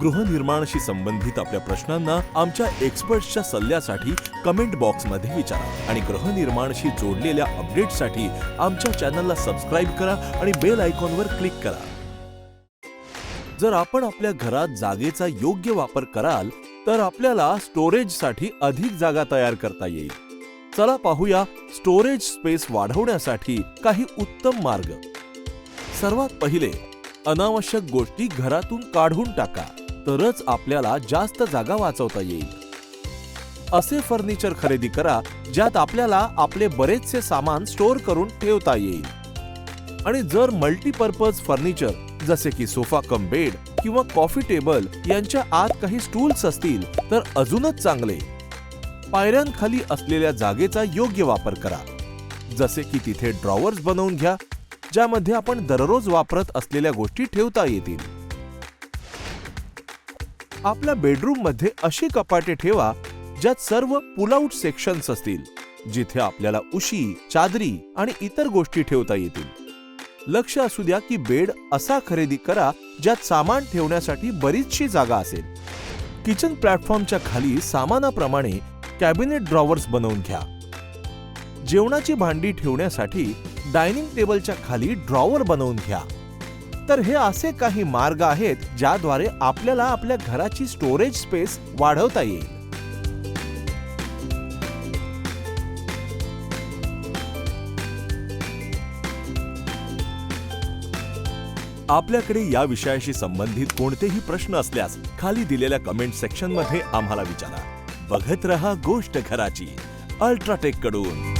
गृहनिर्माणाशी संबंधित आपल्या प्रश्नांना आमच्या एक्सपर्ट्सच्या सल्ल्यासाठी कमेंट बॉक्समध्ये विचारा आणि गृहनिर्माणाशी जोडलेल्या अपडेट्ससाठी आमच्या चॅनलला सबस्क्राईब करा आणि बेल आयकॉनवर क्लिक करा. जर आपण आपल्या घरात जागेचा योग्य वापर कराल तर आपल्याला स्टोरेजसाठी अधिक जागा तयार करता येईल. चला पाहूया स्टोरेज स्पेस वाढवण्यासाठी काही उत्तम मार्ग. सर्वात पहिले अनावश्यक गोष्टी घरातून काढून टाका. तरच आपल्याला जास्त जागा वाचवता येईल. असे फर्निचर खरेदी करा ज्यात आपल्याला आपले बरेचसे सामान स्टोअर करून ठेवता येईल. आणि जर मल्टीपर्पज फर्निचर जसे की सोफा कम बेड किंवा कॉफी टेबल यांच्या आत काही स्टूल्स असतील तर अजूनच चांगले. पायऱ्यांखाली असलेल्या जागेचा योग्य वापर करा. जसे की तिथे ड्रॉवर्स बनवून घ्या ज्यामध्ये आपण दररोज वापरत असलेल्या गोष्टी ठेवता येतील. आपल्या बेडरूममध्ये अशी कपाटे ठेवा ज्यात सर्व पुल आउट सेक्शन्स असतील जिथे आपल्याला उशी चादरी आणि इतर गोष्टी ठेवता येतील. लक्ष असू द्या की बेड असा खरेदी करा ज्यात सामान ठेवण्यासाठी बरीचशी जागा असेल. किचन प्लॅटफॉर्मच्या खाली सामानाप्रमाणे कॅबिनेट ड्रॉवर्स बनवून घ्या. जेवणाची भांडी ठेवण्यासाठी डायनिंग टेबलच्या खाली ड्रॉवर बनवून घ्या. तर हे असे काही मार्ग आहेत ज्याद्वारे आपल्याला आपल्या घराची स्टोरेज स्पेस वाढवता येईल. आपल्याकडे या विषयाशी संबंधित कोणतेही प्रश्न असल्यास खाली दिलेल्या कमेंट सेक्शनमध्ये आम्हाला विचारा. बघत रहा गोष्ट घराची. अल्ट्राटेककडून.